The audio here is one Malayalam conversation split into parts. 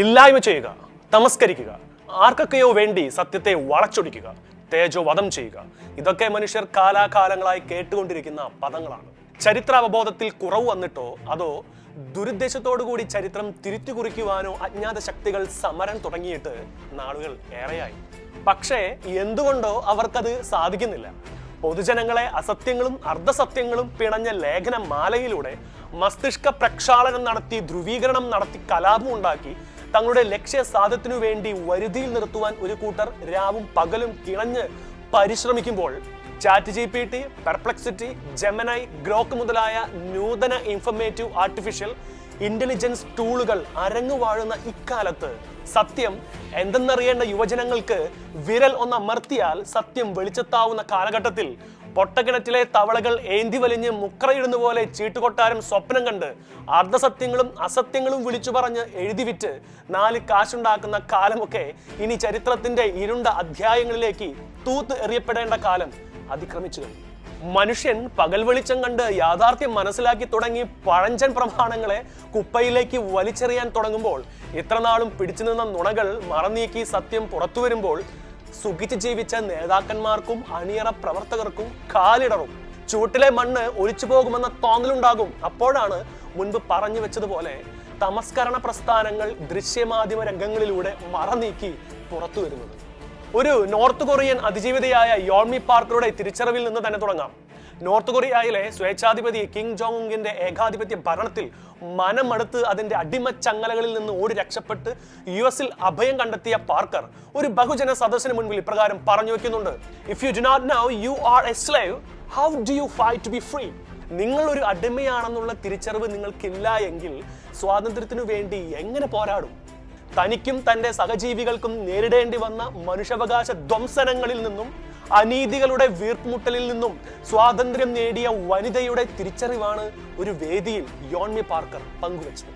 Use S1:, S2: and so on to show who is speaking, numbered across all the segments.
S1: ഇല്ലായ്മ ചെയ്യുക തമസ്കരിക്കുക ആർക്കൊക്കെയോ വേണ്ടി സത്യത്തെ വളച്ചൊടിക്കുക തേജോ വധം ചെയ്യുക. ഇതൊക്കെ മനുഷ്യർ കാലാകാലങ്ങളായി കേട്ടുകൊണ്ടിരിക്കുന്ന പദങ്ങളാണ്. ചരിത്ര അവബോധത്തിൽ കുറവ് വന്നിട്ടോ അതോ ദുരുദ്ദേശത്തോടുകൂടി ചരിത്രം തിരുത്തി കുറിക്കുവാനോ അജ്ഞാത ശക്തികൾ സമരം തുടങ്ങിയിട്ട് നാളുകൾ ഏറെയായി. പക്ഷേ എന്തുകൊണ്ടോ അവർക്കത് സാധിക്കുന്നില്ല. പൊതുജനങ്ങളെ അസത്യങ്ങളും അർദ്ധസത്യങ്ങളും പിണഞ്ഞ ലേഖന മാലയിലൂടെ മസ്തിഷ്ക പ്രക്ഷാളനം നടത്തി ധ്രുവീകരണം നടത്തി കലാപം ഉണ്ടാക്കി തങ്ങളുടെ ലക്ഷ്യ സാധത്തിനു വേണ്ടി വരുതിയിൽ നിർത്തുവാൻ ഒരു കൂട്ടർ രാവും പകലും കിണഞ്ഞ് പരിശ്രമിക്കുമ്പോൾ chat G P T perplexity Gemini Grok മുതലായ നൂതന ഇൻഫർമേറ്റീവ് ആർട്ടിഫിഷ്യൽ ഇന്റലിജൻസ് ടൂളുകൾ അരങ്ങുവാഴുന്ന ഇക്കാലത്ത് സത്യം എന്തെന്നറിയേണ്ട യുവജനങ്ങൾക്ക് വിരൽ ഒന്ന് അമർത്തിയാൽ സത്യം വെളിച്ചെത്താവുന്ന കാലഘട്ടത്തിൽ പൊട്ടക്കിണറ്റിലെ തവളകൾ ഏന്തി വലിഞ്ഞ് മുക്രയിടുന്ന പോലെ ചീട്ടുകൊട്ടാരം സ്വപ്നം കണ്ട് അർദ്ധസത്യങ്ങളും അസത്യങ്ങളും വിളിച്ചു പറഞ്ഞ് എഴുതി വിറ്റ് നാല് കാശുണ്ടാക്കുന്ന കാലമൊക്കെ ഇനി ചരിത്രത്തിന്റെ ഇരുണ്ട അധ്യായങ്ങളിലേക്ക് തൂത്ത് എറിയപ്പെടേണ്ട കാലം അതിക്രമിച്ചു മനുഷ്യൻ പകൽ വെളിച്ചം കണ്ട് യാഥാർത്ഥ്യം മനസ്സിലാക്കി തുടങ്ങി പഴഞ്ചൻ പ്രമാണങ്ങളെ കുപ്പയിലേക്ക് വലിച്ചെറിയാൻ തുടങ്ങുമ്പോൾ ഇത്ര നാളും പിടിച്ചു നിന്ന നുണകൾ മറനീക്കി സത്യം പുറത്തു വരുമ്പോൾ സുഖിച്ച് ജീവിച്ച നേതാക്കന്മാർക്കും അണിയറ പ്രവർത്തകർക്കും കാലിടറും. ചൂട്ടിലെ മണ്ണ് ഒലിച്ചു പോകുമെന്ന തോന്നലുണ്ടാകും. അപ്പോഴാണ് മുൻപ് പറഞ്ഞു വെച്ചതുപോലെ തമസ്കരണ പ്രസ്ഥാനങ്ങൾ ദൃശ്യമാധ്യമ രംഗങ്ങളിലൂടെ മറനീക്കി പുറത്തു വരുന്നത് ഒരു നോർത്ത് കൊറിയൻ അതിജീവിതയായ യോൺമി പാർക്കറുടെ തിരിച്ചറിവിൽ നിന്ന് തന്നെ തുടങ്ങാം. നോർത്ത് കൊറിയയിലെ സ്വേച്ഛാധിപതി കിങ് ജോങ്ങിന്റെ ഏകാധിപത്യ ഭരണത്തിൽ മനമടുത്ത് അതിന്റെ അടിമ ചങ്ങലകളിൽ നിന്ന് ഓടി രക്ഷപ്പെട്ട് യു എസിൽ അഭയം കണ്ടെത്തിയ പാർക്കർ ഒരു ബഹുജന സദസ്സിന് മുൻപിൽ ഇപ്രകാരം പറഞ്ഞു വെക്കുന്നുണ്ട്. If you do not know you are a slave how do you fight to be free നിങ്ങൾ ഒരു അടിമയാണെന്നുള്ള തിരിച്ചറിവ് നിങ്ങൾക്കില്ല എങ്കിൽ സ്വാതന്ത്ര്യത്തിനു വേണ്ടി എങ്ങനെ പോരാടും? തനിക്കും തന്റെ സഹജീവികൾക്കും നേരിടേണ്ടി വന്ന മനുഷ്യാവകാശ ധ്വംസനങ്ങളിൽ നിന്നും അനീതികളുടെ വീർപ്പുമുട്ടലിൽ നിന്നും സ്വാതന്ത്ര്യം നേടിയ വനിതയുടെ തിരിച്ചറിവാണ് ഒരു വേദിയിൽ യോൺമി പാർക്കർ പങ്കുവച്ചത്.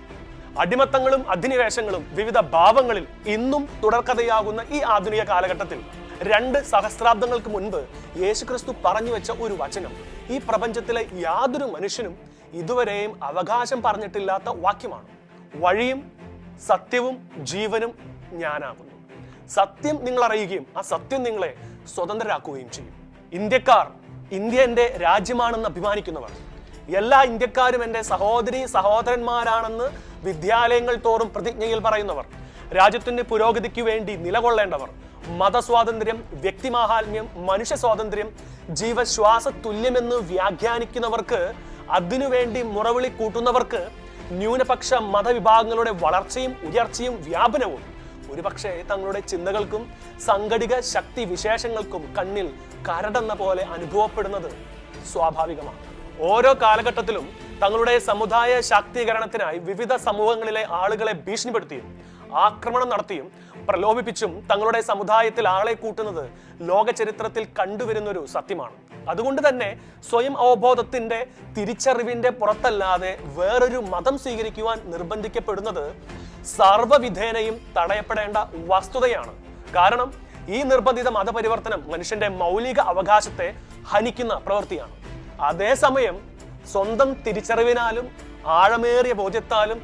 S1: അടിമത്തങ്ങളും അധിനിവേശങ്ങളും വിവിധ ഭാവങ്ങളിൽ ഇന്നും തുടർക്കഥയാകുന്ന ഈ ആധുനിക കാലഘട്ടത്തിൽ രണ്ട് സഹസ്രാബ്ദങ്ങൾക്ക് മുൻപ് യേശുക്രിസ്തു പറഞ്ഞു വെച്ച ഒരു വചനം ഈ പ്രപഞ്ചത്തിലെ യാതൊരു മനുഷ്യനും ഇതുവരെയും അവകാശം പറഞ്ഞിട്ടില്ലാത്ത വാക്യമാണ്. വഴിയും സത്യവും ജീവനും ഞാനാകുന്നു. സത്യം നിങ്ങൾ അറിയുകയും ആ സത്യം നിങ്ങളെ സ്വതന്ത്രരാക്കുകയും ചെയ്യും. ഇന്ത്യക്കാർ ഇന്ത്യ എന്റെ രാജ്യമാണെന്ന് അഭിമാനിക്കുന്നവർ. എല്ലാ ഇന്ത്യക്കാരും എന്റെ സഹോദരി സഹോദരന്മാരാണെന്ന് വിദ്യാലയങ്ങൾ തോറും പ്രതിജ്ഞയിൽ പറയുന്നവർ. രാജ്യത്തിന്റെ പുരോഗതിക്ക് വേണ്ടി നിലകൊള്ളേണ്ടവർ. മതസ്വാതന്ത്ര്യം വ്യക്തിമാഹാത്മ്യം മനുഷ്യ സ്വാതന്ത്ര്യം ജീവശ്വാസ തുല്യമെന്ന് വ്യാഖ്യാനിക്കുന്നവർക്ക് അതിനുവേണ്ടി മുറവിളി കൂട്ടുന്നവർക്ക് ന്യൂനപക്ഷ മതവിഭാഗങ്ങളുടെ വളർച്ചയും ഉയർച്ചയും വ്യാപനവും ഒരുപക്ഷെ തങ്ങളുടെ ചിന്തകൾക്കും സംഘടിക ശക്തി വിശേഷങ്ങൾക്കും കണ്ണിൽ കരടെന്ന പോലെ അനുഭവപ്പെടുന്നത് സ്വാഭാവികമാണ്. ഓരോ കാലഘട്ടത്തിലും തങ്ങളുടെ സമുദായ ശാക്തീകരണത്തിനായി വിവിധ സമൂഹങ്ങളിലെ ആളുകളെ ഭീഷണിപ്പെടുത്തിയും ആക്രമണം നടത്തിയും പ്രലോഭിപ്പിച്ചും തങ്ങളുടെ സമുദായത്തിൽ ആളെ കൂട്ടുന്നത് ലോക ചരിത്രത്തിൽ കണ്ടുവരുന്ന ഒരു സത്യമാണ്. അതുകൊണ്ട് തന്നെ സ്വയം അവബോധത്തിന്റെ തിരിച്ചറിവിന്റെ പുറത്തല്ലാതെ വേറൊരു മതം സ്വീകരിക്കുവാൻ നിർബന്ധിക്കപ്പെടുന്നത് സർവവിധേനയും തടയപ്പെടേണ്ട വസ്തുതയാണ്. കാരണം ഈ നിർബന്ധിത മതപരിവർത്തനം മനുഷ്യന്റെ മൗലിക അവകാശത്തെ ഹനിക്കുന്ന പ്രവൃത്തിയാണ്. അതേസമയം സ്വന്തം തിരിച്ചറിവിനാലും ആഴമേറിയ ബോധ്യത്താലും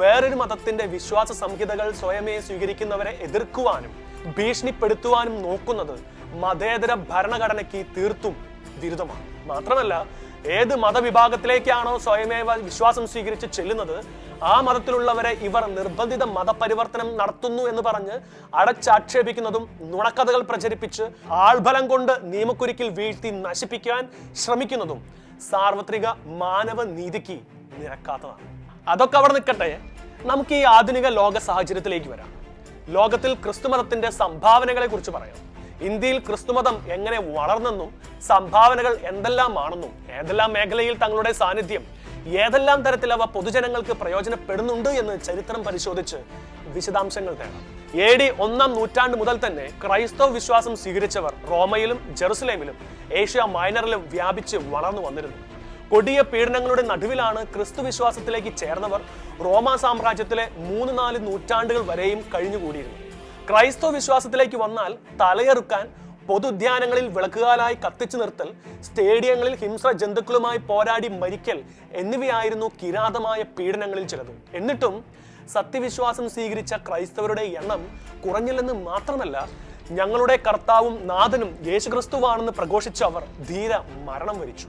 S1: വേറൊരു മതത്തിന്റെ വിശ്വാസ സംഹിതകൾ സ്വയമേ സ്വീകരിക്കുന്നവരെ എതിർക്കുവാനും ഭീഷണിപ്പെടുത്തുവാനും നോക്കുന്നത് മതേതര ഭരണഘടനയ്ക്ക് തീർത്തും വിരുദ്ധമാണ് മാത്രമല്ല ഏത് മതവിഭാഗത്തിലേക്കാണോ സ്വയമേവ വിശ്വാസം സ്വീകരിച്ച് ചെല്ലുന്നത് ആ മതത്തിലുള്ളവരെ ഇവർ നിർബന്ധിത മതപരിവർത്തനം നടത്തുന്നു എന്ന് പറഞ്ഞ് അടച്ചാക്ഷേപിക്കുന്നതും നുണക്കഥകൾ പ്രചരിപ്പിച്ച് ആൾബലം കൊണ്ട് നിയമക്കുരുക്കിൽ വീഴ്ത്തി നശിപ്പിക്കാൻ ശ്രമിക്കുന്നതും സാർവത്രിക മാനവ നീതിക്ക് നിരക്കാത്തതാണ്. അതൊക്കെ അവിടെ നിൽക്കട്ടെ. നമുക്ക് ഈ ആധുനിക ലോക സാഹചര്യത്തിലേക്ക് വരാം. ലോകത്തിൽ ക്രിസ്തുമതത്തിന്റെ സംഭാവനകളെ കുറിച്ച് പറയാം. ഇന്ത്യയിൽ ക്രിസ്തുമതം എങ്ങനെ വളർന്നെന്നും സംഭാവനകൾ എന്തെല്ലാമാണെന്നും ഏതെല്ലാം മേഖലയിൽ തങ്ങളുടെ സാന്നിധ്യം ഏതെല്ലാം തരത്തിൽ അവ പൊതുജനങ്ങൾക്ക് പ്രയോജനപ്പെടുന്നുണ്ട് എന്ന് ചരിത്രം പരിശോധിച്ച് വിശദാംശങ്ങൾ തേടാം. എ ഡി ഒന്നാം നൂറ്റാണ്ട് മുതൽ തന്നെ ക്രൈസ്തവ വിശ്വാസം സ്വീകരിച്ചവർ റോമയിലും ജെറുസലേമിലും ഏഷ്യ മൈനറിലും വ്യാപിച്ച് വളർന്നു വന്നിരുന്നു. കൊടിയ പീഡനങ്ങളുടെ നടുവിലാണ് ക്രിസ്തു വിശ്വാസത്തിലേക്ക് ചേർന്നവർ റോമാ സാമ്രാജ്യത്തിലെ മൂന്ന് നാല് നൂറ്റാണ്ടുകൾ വരെയും കഴിഞ്ഞുകൂടിയിരുന്നു. ക്രൈസ്തവ വിശ്വാസത്തിലേക്ക് വന്നാൽ തലയെറുക്കാൻ പൊതുദ്യാനങ്ങളിൽ വിളക്കുകാലായി കത്തിച്ചു നിർത്തൽ സ്റ്റേഡിയങ്ങളിൽ ഹിംസ ജന്തുക്കളുമായി പോരാടി മരിക്കൽ എന്നിവയായിരുന്നു കിരാതമായ പീഡനങ്ങളിൽ ചിലത്. എന്നിട്ടും സത്യവിശ്വാസം സ്വീകരിച്ച ക്രൈസ്തവരുടെ എണ്ണം കുറഞ്ഞില്ലെന്ന് മാത്രമല്ല ഞങ്ങളുടെ കർത്താവും നാഥനും യേശുക്രിസ്തുവാണെന്ന് പ്രഘോഷിച്ച അവർ ധീര മരണം വരിച്ചു.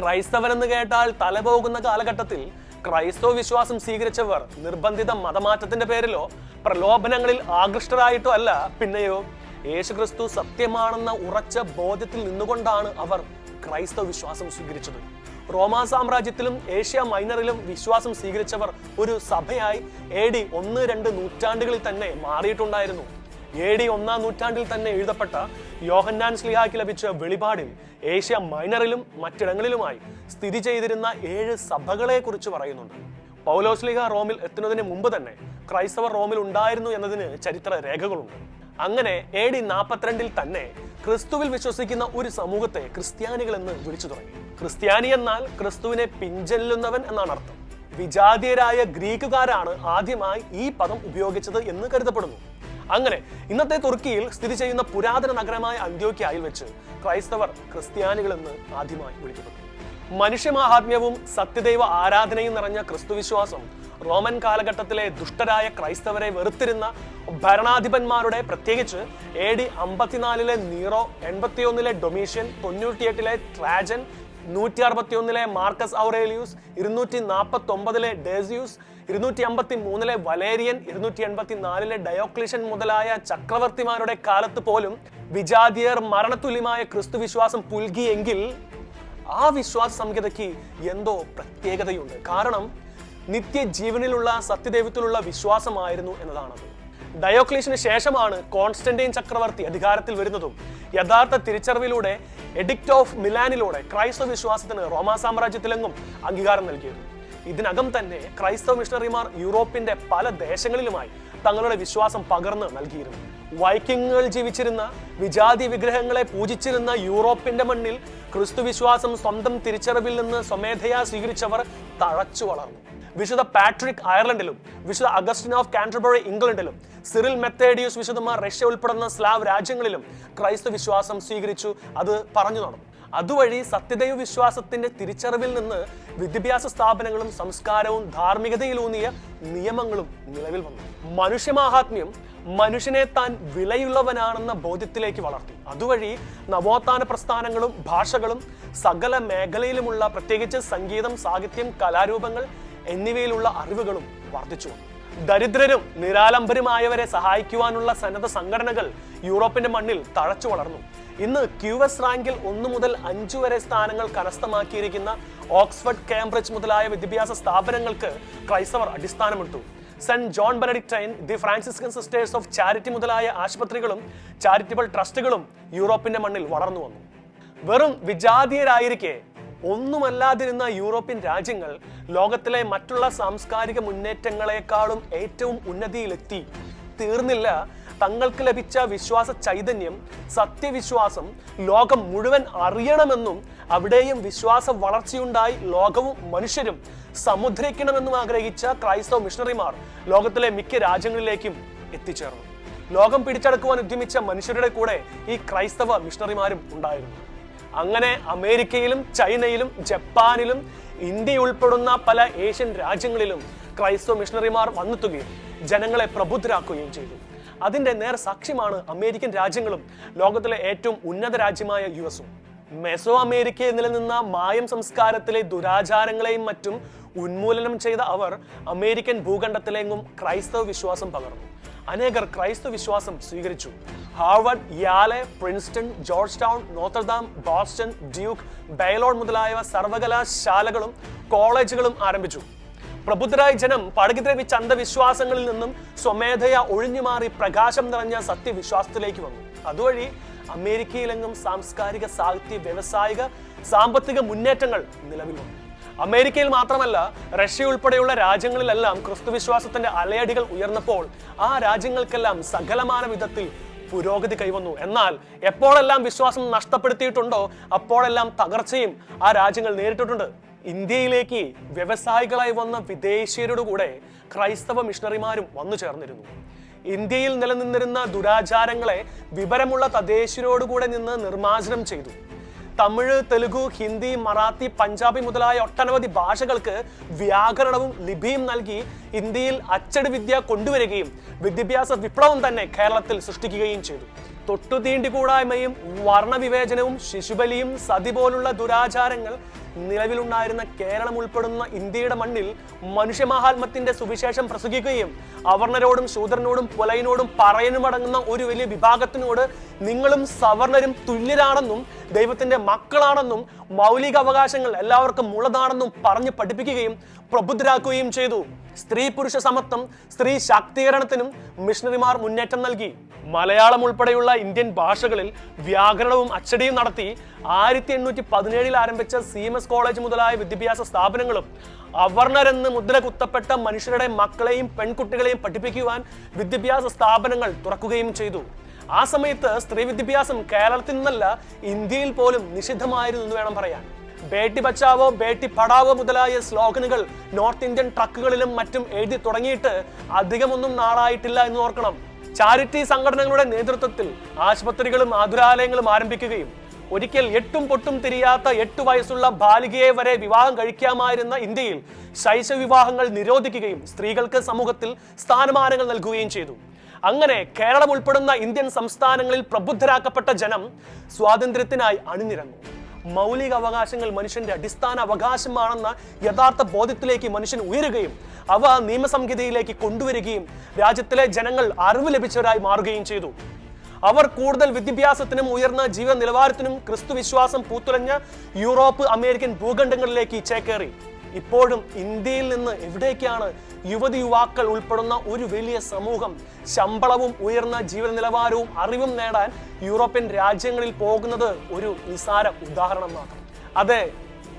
S1: ക്രൈസ്തവനെന്ന് കേട്ടാൽ തലപോകുന്ന കാലഘട്ടത്തിൽ ക്രൈസ്തവ വിശ്വാസം സ്വീകരിച്ചവർ നിർബന്ധിത മതമാറ്റത്തിന്റെ പേരിലോ പ്രലോഭനങ്ങളിൽ ആകൃഷ്ടരായിട്ടോ അല്ല. പിന്നെയോ യേശുക്രിസ്തു സത്യമാണെന്ന ഉറച്ച ബോധ്യത്തിൽ നിന്നുകൊണ്ടാണ് അവർ ക്രൈസ്തവ വിശ്വാസം സ്വീകരിച്ചത്. റോമാ സാമ്രാജ്യത്തിലും ഏഷ്യ മൈനറിലും വിശ്വാസം സ്വീകരിച്ചവർ ഒരു സഭയായി എ ഡി ഒന്ന് രണ്ട് നൂറ്റാണ്ടുകളിൽ തന്നെ മാറിയിട്ടുണ്ടായിരുന്നു. എ ഡി ഒന്നാം നൂറ്റാണ്ടിൽ തന്നെ എഴുതപ്പെട്ട യോഹന്നാൻ സ്ലിഹായ്ക്ക് ലഭിച്ച വെളിപാടിൽ ഏഷ്യ മൈനറിലും മറ്റിടങ്ങളിലുമായി സ്ഥിതി ചെയ്തിരുന്ന ഏഴ് സഭകളെ കുറിച്ച് പറയുന്നുണ്ട് പൗലോസ്ലിഹ റോമിൽ എത്തുന്നതിന് മുമ്പ് തന്നെ ക്രൈസ്തവർ റോമിൽ ഉണ്ടായിരുന്നു എന്നതിന് ചരിത്ര രേഖകളുണ്ട്. അങ്ങനെ എ ഡി നാൽപ്പത്തിരണ്ടിൽ തന്നെ ക്രിസ്തുവിൽ വിശ്വസിക്കുന്ന ഒരു സമൂഹത്തെ ക്രിസ്ത്യാനികൾ എന്ന് വിളിച്ചു തുടങ്ങി. ക്രിസ്ത്യാനി എന്നാൽ ക്രിസ്തുവിനെ പിഞ്ചെല്ലുന്നവൻ എന്നാണ് അർത്ഥം. വിജാതീയരായ ഗ്രീക്കുകാരാണ് ആദ്യമായി ഈ പദം ഉപയോഗിച്ചത് എന്ന് കരുതപ്പെടുന്നു. അങ്ങനെ ഇന്നത്തെ തുർക്കിയിൽ സ്ഥിതി ചെയ്യുന്ന പുരാതന നഗരമായ അന്ത്യോക്യയിൽ വെച്ച് ക്രൈസ്തവർ ക്രിസ്ത്യാനികൾ എന്ന് ആദ്യമായി വിളിക്കപ്പെട്ടു. മനുഷ്യമാഹാത്മ്യവും സത്യദൈവ ആരാധനയും നിറഞ്ഞ ക്രിസ്തുവിശ്വാസം റോമൻ കാലഘട്ടത്തിലെ ദുഷ്ടരായ ക്രൈസ്തവരെ വെറുത്തിരുന്ന ഭരണാധിപന്മാരുടെ പ്രത്യേകിച്ച് എ ഡി അമ്പത്തിനാലിലെ നീറോ എൺപത്തിയൊന്നിലെ ഡൊമീഷ്യൻ തൊണ്ണൂറ്റിയെട്ടിലെ ട്രാജൻ നൂറ്റി അറുപത്തിയൊന്നിലെ മാർക്കസ് ഔറേലിയൂസ് ഇരുന്നൂറ്റി നാൽപ്പത്തി ഒമ്പതിലെ ഡേസിയൂസ് ഇരുന്നൂറ്റി അമ്പത്തി മൂന്നിലെ വലേരിയൻ ഇരുന്നൂറ്റി എൺപത്തി നാലിലെ ഡയോക്ലിഷൻ മുതലായ ചക്രവർത്തിമാരുടെ കാലത്ത് പോലും വിജാതിയർ മരണതുല്യമായ ക്രിസ്തുവിശ്വാസം പുൽകിയെങ്കിൽ ആ വിശ്വാസ സംഹിതയ്ക്ക് എന്തോ പ്രത്യേകതയുണ്ട്. കാരണം നിത്യജീവനിലുള്ള സത്യദൈവത്തിലുള്ള വിശ്വാസമായിരുന്നു എന്നതാണത്. ഡയോക്ലീഷിന് ശേഷമാണ് കോൺസ്റ്റന്റൈൻ ചക്രവർത്തി അധികാരത്തിൽ വരുന്നതും. യഥാർത്ഥ തിരിച്ചറിവിലൂടെ എഡിക്റ്റ് ഓഫ് മിലാനിലൂടെ ക്രൈസ്തവ വിശ്വാസത്തിന് റോമാ സാമ്രാജ്യത്തിലെങ്ങും അംഗീകാരം നൽകിയത്. ഇതിനകം തന്നെ ക്രൈസ്തവ മിഷണറിമാർ യൂറോപ്പിന്റെ പല ദേശങ്ങളിലുമായി തങ്ങളുടെ വിശ്വാസം പകർന്ന് നൽകിയിരുന്നു. വൈക്കിങ്ങുകൾ ജീവിച്ചിരുന്ന വിജാതി വിഗ്രഹങ്ങളെ പൂജിച്ചിരുന്ന യൂറോപ്പിന്റെ മണ്ണിൽ ക്രിസ്തു വിശ്വാസം സ്വന്തം തിരിച്ചറിവിൽ നിന്ന് സ്വമേധയാ സ്വീകരിച്ചവർ തഴച്ചു വളർന്നു. വിശുദ്ധ പാട്രിക് അയർലൻഡിലും വിശുദ്ധ അഗസ്റ്റിൻ ഓഫ് കാന്റർബറി ഇംഗ്ലണ്ടിലും സിറിൽ മെത്തേഡിയൂസ് വിശുദ്ധമാർ റഷ്യ ഉൾപ്പെടുന്ന സ്ലാവ് രാജ്യങ്ങളിലും ക്രൈസ്തവ വിശ്വാസം സ്വീകരിച്ചു. അത് പറഞ്ഞു നടന്നു അതുവഴി സത്യദൈവ വിശ്വാസത്തിന്റെ തിരിച്ചറിവിൽ നിന്ന് വിദ്യാഭ്യാസ സ്ഥാപനങ്ങളും സംസ്കാരവും ധാർമ്മികതയിലൂന്നിയ നിയമങ്ങളും നിലവിൽ വന്നു. മനുഷ്യമാഹാത്മ്യം മനുഷ്യനെ താൻ വിലയുള്ളവനാണെന്ന ബോധ്യത്തിലേക്ക് വളർത്തി. അതുവഴി നവോത്ഥാന പ്രസ്ഥാനങ്ങളും ഭാഷകളും സകല മേഖലയിലുമുള്ള പ്രത്യേകിച്ച് സംഗീതം സാഹിത്യം കലാരൂപങ്ങൾ എന്നിവയിലുള്ള അറിവുകളും വർദ്ധിച്ചു വന്നു. ദരിദ്രരും നിരാലംബരുമായവരെ സഹായിക്കുവാനുള്ള സന്നദ്ധ സംഘടനകൾ യൂറോപ്പിന്റെ മണ്ണിൽ തഴച്ചു വളർന്നു. ഇന്ന് ക്യു എസ് റാങ്കിൽ ഒന്നു മുതൽ അഞ്ചു വരെ സ്ഥാനങ്ങൾ കരസ്ഥമാക്കിയിരിക്കുന്ന ഓക്സ്ഫർഡ് കേംബ്രിഡ്ജ് മുതലായ വിദ്യാഭ്യാസ സ്ഥാപനങ്ങൾക്ക് ക്രൈസ്തവർ അടിസ്ഥാനമിട്ടു saint John Benedictine the Franciscan sisters of charity മുതലായ ആശുപത്രികളും ചാരിറ്റബിൾ ട്രസ്റ്റുകളും യൂറോപ്പിന്റെ മണ്ണിൽ വളർന്നു വന്നു. വെറും വിജാതീയരായിരിക്കെ ഒന്നുമല്ലാതിരുന്ന യൂറോപ്യൻ രാജ്യങ്ങൾ ലോകത്തിലെ മറ്റുള്ള സാംസ്കാരിക മുന്നേറ്റങ്ങളെക്കാളും ഏറ്റവും ഉന്നതിയിലെത്തി. തീർന്നില്ല തങ്ങൾക്ക് ലഭിച്ച വിശ്വാസ ചൈതന്യം സത്യവിശ്വാസം ലോകം മുഴുവൻ അറിയണമെന്നും അവിടെയും വിശ്വാസ വളർച്ചയുണ്ടായി ലോകവും മനുഷ്യരും സമുദ്രിക്കണമെന്നും ആഗ്രഹിച്ച ക്രൈസ്തവ മിഷണറിമാർ ലോകത്തിലെ മിക്ക രാജ്യങ്ങളിലേക്കും എത്തിച്ചേർന്നു. ലോകം പിടിച്ചടക്കുവാൻ ഉദ്യമിച്ച മനുഷ്യരുടെ കൂടെ ഈ ക്രൈസ്തവ മിഷണറിമാരും ഉണ്ടായിരുന്നു. അങ്ങനെ അമേരിക്കയിലും ചൈനയിലും ജപ്പാനിലും ഇന്ത്യ ഉൾപ്പെടുന്ന പല ഏഷ്യൻ രാജ്യങ്ങളിലും ക്രൈസ്തവ മിഷണറിമാർ വന്നെത്തുകയും ജനങ്ങളെ പ്രബുദ്ധരാക്കുകയും ചെയ്തു. അതിന്റെ നേർ സാക്ഷ്യമാണ് അമേരിക്കൻ രാജ്യങ്ങളും ലോകത്തിലെ ഏറ്റവും ഉന്നത രാജ്യമായ യു എസും. മെസോ അമേരിക്കയിൽ നിലനിന്ന മായം സംസ്കാരത്തിലെ ദുരാചാരങ്ങളെയും മറ്റും ഉന്മൂലനം ചെയ്ത അവർ അമേരിക്കൻ ഭൂഖണ്ഡത്തിലെങ്ങും ക്രൈസ്തവ വിശ്വാസം പകർന്നു. അനേകർ ക്രൈസ്തവ വിശ്വാസം സ്വീകരിച്ചു. Harvard Yale Princeton Georgetown Notre Dame Boston Duke Baylor മുതലായവ സർവകലാശാലകളും കോളേജുകളും ആരംഭിച്ചു. പ്രബുദ്ധരായ ജനം പടകിദ്രവിച്ച അന്ധവിശ്വാസങ്ങളിൽ നിന്നും സ്വമേധയ ഒഴിഞ്ഞുമാറി പ്രകാശം നിറഞ്ഞ സത്യവിശ്വാസത്തിലേക്ക് വന്നു. അതുവഴി അമേരിക്കയിലെങ്ങും സാംസ്കാരിക സാഹിത്യ വ്യവസായിക സാമ്പത്തിക മുന്നേറ്റങ്ങൾ നിലവിൽ വന്നു. അമേരിക്കയിൽ മാത്രമല്ല റഷ്യ ഉൾപ്പെടെയുള്ള രാജ്യങ്ങളിലെല്ലാം ക്രിസ്തുവിശ്വാസത്തിന്റെ അലയടികൾ ഉയർന്നപ്പോൾ ആ രാജ്യങ്ങൾക്കെല്ലാം സകലമാന വിധത്തിൽ പുരോഗതി കൈവന്നു. എന്നാൽ എപ്പോഴെല്ലാം വിശ്വാസം നഷ്ടപ്പെടുത്തിയിട്ടുണ്ടോ അപ്പോഴെല്ലാം തകർച്ചയും ആ രാജ്യങ്ങൾ നേരിട്ടിട്ടുണ്ട്. ഇന്ത്യയിലേക്ക് വ്യവസായികളായി വന്ന വിദേശീയരുടെ കൂടെ ക്രൈസ്തവ മിഷണറിമാരും വന്നു ചേർന്നിരുന്നു. ഇന്ത്യയിൽ നിലനിന്നിരുന്ന ദുരാചാരങ്ങളെ വിവരമുള്ള തദ്ദേശീയരോടുകൂടെ നിന്ന് നിർമ്മാർജനം ചെയ്തു. തമിഴ് തെലുഗു ഹിന്ദി മറാത്തി പഞ്ചാബി മുതലായ ഒട്ടനവധി ഭാഷകൾക്ക് വ്യാകരണവും ലിപിയും നൽകി ഇന്ത്യയിൽ അച്ചടി വിദ്യ കൊണ്ടുവരികയും വിദ്യാഭ്യാസ വിപ്ലവം തന്നെ കേരളത്തിൽ സൃഷ്ടിക്കുകയും ചെയ്തു. തൊട്ടുതീണ്ടികൂടായ്മയും വർണവിവേചനവും ശിശുബലിയും സതി പോലുള്ള ദുരാചാരങ്ങൾ നിലവിലുണ്ടായിരുന്ന കേരളം ഉൾപ്പെടുന്ന ഇന്ത്യയുടെ മണ്ണിൽ മനുഷ്യമഹാത്മത്തിന്റെ സുവിശേഷം പ്രസംഗിക്കുകയും അവർണരോടും ശൂദ്രനോടും പുലയനോടും പറയനും അടങ്ങുന്ന ഒരു വലിയ വിഭാഗത്തിനോട് നിങ്ങളും സവർണരും തുല്യരാണെന്നും ദൈവത്തിന്റെ മക്കളാണെന്നും മൗലിക അവകാശങ്ങൾ എല്ലാവർക്കും ഉള്ളതാണെന്നും പറഞ്ഞ് പഠിപ്പിക്കുകയും പ്രബുദ്ധരാക്കുകയും ചെയ്തു. സ്ത്രീ പുരുഷ സമത്വം സ്ത്രീ ശാക്തീകരണത്തിനും മിഷണറിമാർ മുന്നേറ്റം നൽകി. മലയാളം ഉൾപ്പെടെയുള്ള ഇന്ത്യൻ ഭാഷകളിൽ വ്യാകരണവും അച്ചടിയും നടത്തി ആയിരത്തി എണ്ണൂറ്റി പതിനേഴിൽ ആരംഭിച്ച സി എം എസ് കോളേജ് മുതലായ വിദ്യാഭ്യാസ സ്ഥാപനങ്ങളും അവർണരെന്ന് മുദ്ര കുത്തപ്പെട്ട മനുഷ്യരുടെ മക്കളെയും പെൺകുട്ടികളെയും പഠിപ്പിക്കുവാൻ വിദ്യാഭ്യാസ സ്ഥാപനങ്ങൾ തുറക്കുകയും ചെയ്തു. ആ സമയത്ത് സ്ത്രീ വിദ്യാഭ്യാസം കേരളത്തിൽ നിന്നല്ല ഇന്ത്യയിൽ പോലും നിഷിദ്ധമായിരുന്നു എന്ന് വേണം പറയാൻ. ബേട്ടി ബച്ചാവോ ബേട്ടി പടാവോ മുതലായ സ്ലോഗനുകൾ നോർത്ത് ഇന്ത്യൻ ട്രക്കുകളിലും മറ്റും എഴുതി തുടങ്ങിയിട്ട് അധികമൊന്നും നാളായിട്ടില്ല എന്ന് ഓർക്കണം. ചാരിറ്റി സംഘടനകളുടെ നേതൃത്വത്തിൽ ആശുപത്രികളും ആതുരാലയങ്ങളും ആരംഭിക്കുകയും ഒരിക്കൽ എട്ടും പൊട്ടും തിരിയാത്ത എട്ടു വയസ്സുള്ള ബാലികയെ വരെ വിവാഹം കഴിക്കാമായിരുന്ന ഇന്ത്യയിൽ ശൈശവ വിവാഹങ്ങൾ നിരോധിക്കുകയും സ്ത്രീകൾക്ക് സമൂഹത്തിൽ സ്ഥാനമാനങ്ങൾ നൽകുകയും ചെയ്തു. അങ്ങനെ കേരളം ഉൾപ്പെടുന്ന ഇന്ത്യൻ സംസ്ഥാനങ്ങളിൽ പ്രബുദ്ധരാക്കപ്പെട്ട ജനം സ്വാതന്ത്ര്യത്തിനായി അണിനിരന്നു. മൗലിക അവകാശങ്ങൾ മനുഷ്യന്റെ അടിസ്ഥാന അവകാശമാണെന്ന യഥാർത്ഥ ബോധ്യത്തിലേക്ക് മനുഷ്യൻ ഉയരുകയും അവ നിയമസംഹിതയിലേക്ക് കൊണ്ടുവരികയും രാജ്യത്തിലെ ജനങ്ങൾ അറിവ് ലഭിച്ചവരായി മാറുകയും ചെയ്തു. അവർ കൂടുതൽ വിദ്യാഭ്യാസത്തിനും ഉയർന്ന ജീവ നിലവാരത്തിനും ക്രിസ്തു വിശ്വാസം പൂത്തുലഞ്ഞ യൂറോപ്പ് അമേരിക്കൻ ഭൂഖണ്ഡങ്ങളിലേക്ക് ചേക്കേറി. ഇപ്പോഴും ഇന്ത്യയിൽ നിന്ന് എവിടേക്കാണ് യുവതി യുവാക്കൾ ഉൾപ്പെടുന്ന ഒരു വലിയ സമൂഹം. ശമ്പളവും ഉയർന്ന ജീവിത നിലവാരവും അറിവും നേടാൻ യൂറോപ്യൻ രാജ്യങ്ങളിൽ പോകുന്നത് ഒരു നിസാര ഉദാഹരണം മാത്രം. അതെ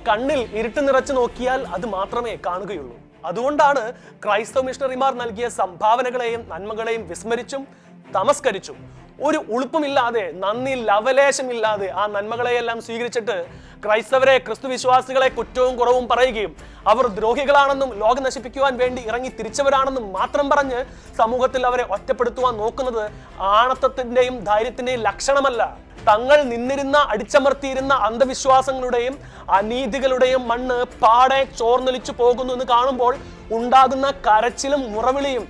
S1: കണ്ണിൽ ഇരുട്ട് നിറച്ചു നോക്കിയാൽ അത് മാത്രമേ കാണുകയുള്ളൂ. അതുകൊണ്ടാണ് ക്രൈസ്തവ മിഷണറിമാർ നൽകിയ സംഭാവനകളെയും നന്മകളെയും വിസ്മരിച്ചും തമസ്കരിച്ചും ഒരു ഉളുപ്പുമില്ലാതെ നന്ദി ലവലേശമില്ലാതെ ആ നന്മകളെയെല്ലാം സ്വീകരിച്ചിട്ട് ക്രൈസ്തവരെ ക്രിസ്തു വിശ്വാസികളെ കുറ്റവും കുറവും പറയുകയും അവർ ദ്രോഹികളാണെന്നും ലോകം നശിപ്പിക്കുവാൻ വേണ്ടി ഇറങ്ങി തിരിച്ചവരാണെന്നും മാത്രം പറഞ്ഞ് സമൂഹത്തിൽ അവരെ ഒറ്റപ്പെടുത്തുവാൻ നോക്കുന്നത് ആണത്തത്തിന്റെയും ധൈര്യത്തിന്റെയും ലക്ഷണമല്ല. തങ്ങൾ നിന്നിരുന്ന അടിച്ചമർത്തിയിരുന്ന അന്ധവിശ്വാസങ്ങളുടെയും അനീതികളുടെയും മണ്ണ് പാടെ ചോർന്നൊലിച്ചു പോകുന്നു എന്ന് കാണുമ്പോൾ ഉണ്ടാകുന്ന കരച്ചിലും മുറവിളിയും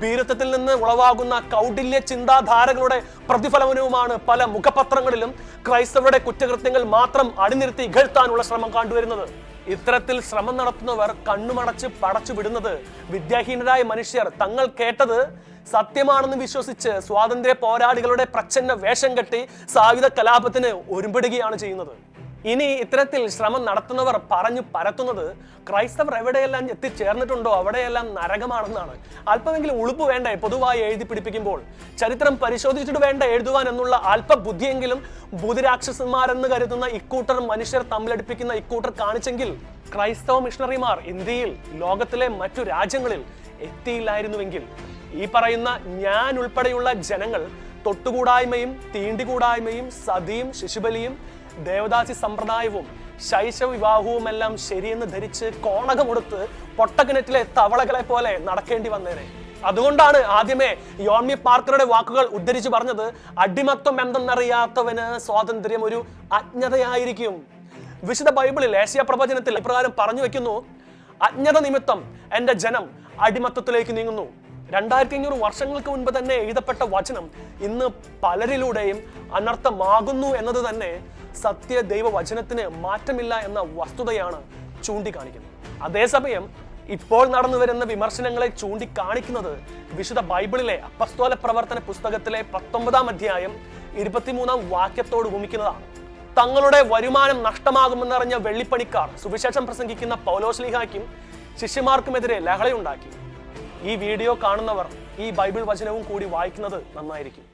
S1: ഭീരത്വത്തിൽ നിന്ന് ഉളവാകുന്ന കൗടില്യ ചിന്താധാരകളുടെ പ്രതിഫലനവുമാണ് പല മുഖപത്രങ്ങളിലും ക്രൈസ്തവരുടെ കുറ്റകൃത്യങ്ങൾ മാത്രം അണിനിരത്തി ഇകഴ്ത്താനുള്ള ശ്രമം കണ്ടുവരുന്നത്. ഇത്തരത്തിൽ ശ്രമം നടത്തുന്നവർ കണ്ണുമടച്ച് പടച്ചു വിടുന്നത് വിദ്യാഹീനരായ മനുഷ്യർ. തങ്ങൾ കേട്ടത് സത്യമാണെന്ന് വിശ്വസിച്ച് സ്വാതന്ത്ര്യ പോരാളികളുടെ പ്രച്ഛന്ന വേഷം കെട്ടി സായുധ കലാപത്തിന് ഒരുമ്പിടുകയാണ് ചെയ്യുന്നത്. ഇനി ഇത്തരത്തിൽ ശ്രമം നടത്തുന്നവർ പറഞ്ഞു പരത്തുന്നത് ക്രൈസ്തവർ എവിടെയെല്ലാം എത്തിച്ചേർന്നിട്ടുണ്ടോ അവിടെയെല്ലാം നരകമാണെന്നാണ്. അല്പമെങ്കിലും ഉളുപ്പ് വേണ്ടേ പൊതുവായി എഴുതി പിടിപ്പിക്കുമ്പോൾ? ചരിത്രം പരിശോധിച്ചിട്ട് വേണ്ട എഴുതുവാൻ എന്നുള്ള അല്പബുദ്ധിയെങ്കിലും ബുധിരാക്ഷസന്മാരെന്ന് കരുതുന്ന ഇക്കൂട്ടർ മനുഷ്യർ തമ്മിലടിപ്പിക്കുന്ന ഇക്കൂട്ടർ കാണിച്ചെങ്കിൽ ക്രൈസ്തവ മിഷണറിമാർ ഇന്ത്യയിൽ ലോകത്തിലെ മറ്റു രാജ്യങ്ങളിൽ എത്തിയില്ലായിരുന്നുവെങ്കിൽ. ഈ പറയുന്ന ഞാൻ ഉൾപ്പെടെയുള്ള ജനങ്ങൾ തൊട്ടുകൂടായ്മയും തീണ്ടികൂടായ്മയും സതിയും ശിശുബലിയും ദേവദാസി സമ്പ്രദായവും ശൈശവ വിവാഹവും എല്ലാം ശരിയെന്ന് ധരിച്ച് കോണകമെടുത്ത് പൊട്ടക്കിണറ്റിലെ തവളകളെ പോലെ നടക്കേണ്ടി വന്നേനെ. അതുകൊണ്ടാണ് ആദ്യമേ യോൺമി പാർക്കറുടെ വാക്കുകൾ ഉദ്ധരിച്ചു പറഞ്ഞത് അടിമത്വം എന്തെന്നറിയാത്തവന് സ്വാതന്ത്ര്യം ഒരു അജ്ഞതയായിരിക്കും. വിശുദ്ധ ബൈബിളിൽ ഏഷ്യ പ്രവചനത്തിൽ ഇപ്രകാരം പറഞ്ഞു വെക്കുന്നു അജ്ഞത നിമിത്തം എന്റെ ജനം അടിമത്വത്തിലേക്ക് നീങ്ങുന്നു. രണ്ടായിരത്തി അഞ്ഞൂറ് വർഷങ്ങൾക്ക് മുൻപ് തന്നെ എഴുതപ്പെട്ട വചനം ഇന്ന് പലരിലൂടെയും അനർത്ഥമാകുന്നു എന്നത് തന്നെ സത്യ ദൈവ വചനത്തിന് മാറ്റമില്ല എന്ന വസ്തുതയാണ് ചൂണ്ടിക്കാണിക്കുന്നത്. അതേസമയം ഇപ്പോൾ നടന്നു വരുന്ന വിമർശനങ്ങളെ ചൂണ്ടിക്കാണിക്കുന്നത് വിശുദ്ധ ബൈബിളിലെ അപ്പസ്തോല പ്രവർത്തന പുസ്തകത്തിലെ പത്തൊമ്പതാം അധ്യായം ഇരുപത്തിമൂന്നാം വാക്യത്തോട് ഭൂമിക്കുന്നതാണ് തങ്ങളുടെ വരുമാനം നഷ്ടമാകുമെന്നറിഞ്ഞ വെള്ളിപ്പണിക്കാർ സുവിശേഷം പ്രസംഗിക്കുന്ന പൗലോസ്ലിഹായ്ക്കും ശിഷ്യന്മാർക്കുമെതിരെ ലഹളയുണ്ടാക്കി. ഈ വീഡിയോ കാണുന്നവർ ഈ ബൈബിൾ വചനവും കൂടി വായിക്കുന്നത് നന്നായിരിക്കും.